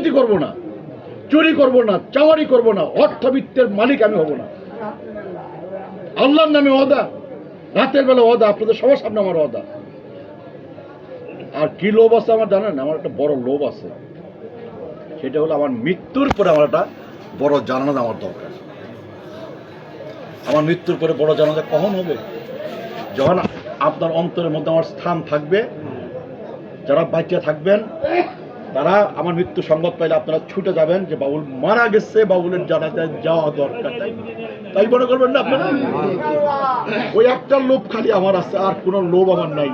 দুর্নীতি করব না, চুরি করব না, চাওয়ারি করব না, অর্থবিত্তের মালিক আমি হব না। আল্লাহর নামে অদা রাতের বেলা অদা আপনাদের সবার সামনে আমার অদা আর কি লোভ আছে আমার জানেন? আমার একটা বড় লোভ আছে। সেটা হলো আমার মৃত্যুর পরে আমার একটা বড় জানাজা আমার দরকার। আমার মৃত্যুর পরে বড় জানাজা কখন হবে? যখন আপনার অন্তরের মধ্যে আমার স্থান থাকবে, যারা বাঁচিয়ে থাকবেন তারা আমার মৃত্যু সংবাদ পাইলে আপনারা ছুটে যাবেন যে বাবুল মারা গেছে বাবুলের জানাজায় যাওয়া দরকার তাই তাই মনে করবেন না আপনারা? ওই একটা লোভ খালি আমার আছে, আর কোনো লোভ আমার নাই।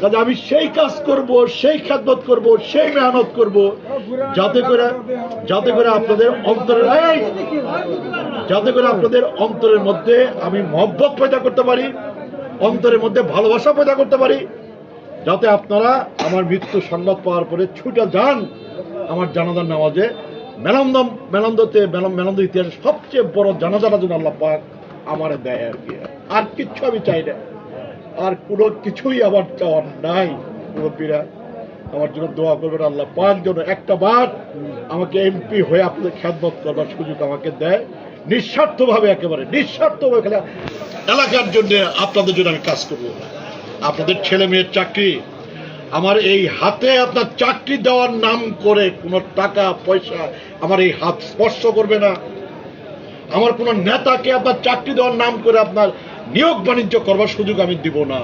কাজে আমি সেই কাজ করব, সেই খেদমত করব, সেই মেহনত করব, যাতে করে যাতে করে আপনাদের অন্তরের! যাতে করে আপনাদের অন্তরের মধ্যে আমি মহব্বত পয়দা করতে পারি, অন্তরের মধ্যে ভালোবাসা পয়দা করতে পারি যাতে আপনারা আমার মৃত্যু সংবাদ পাওয়ার পরে ছুটে যান আমার জানাজার নামাজে। মেলান্দ মেলান্দতে মেলান্দ ইতিহাসে সবচেয়ে বড় জানাজাটা যেন আল্লাহ পাক আমার দেয় আর কি। আর কিচ্ছু আমি চাই না। আর কোনো কিছুই আমার চাওয়ার নাই, মুরব্বীরা। আমার জন্য দোয়া করবেন আল্লাহ পাক যেন একটা বার আমাকে এমপি হয়ে আপনাদের খ্যাতমত করবার সুযোগ আমাকে দেয়। নিঃস্বার্থভাবে একেবারে, নিঃস্বার্থভাবে এলাকার জন্য আপনাদের জন্য আমি কাজ করব। আপনাদের ছেলে মেয়ের চাকরি। আমার এই হাতে আপনার চাকরি দেওয়ার নাম করে কোনো টাকা, পয়সা আমার এই হাত স্পর্শ করবে না। আমার কোনো নেতাকে আপনার চাকরি দেওয়ার নাম করে আপনার নিয়োগ বাণিজ্য করবার সুযোগ আমি দিব না।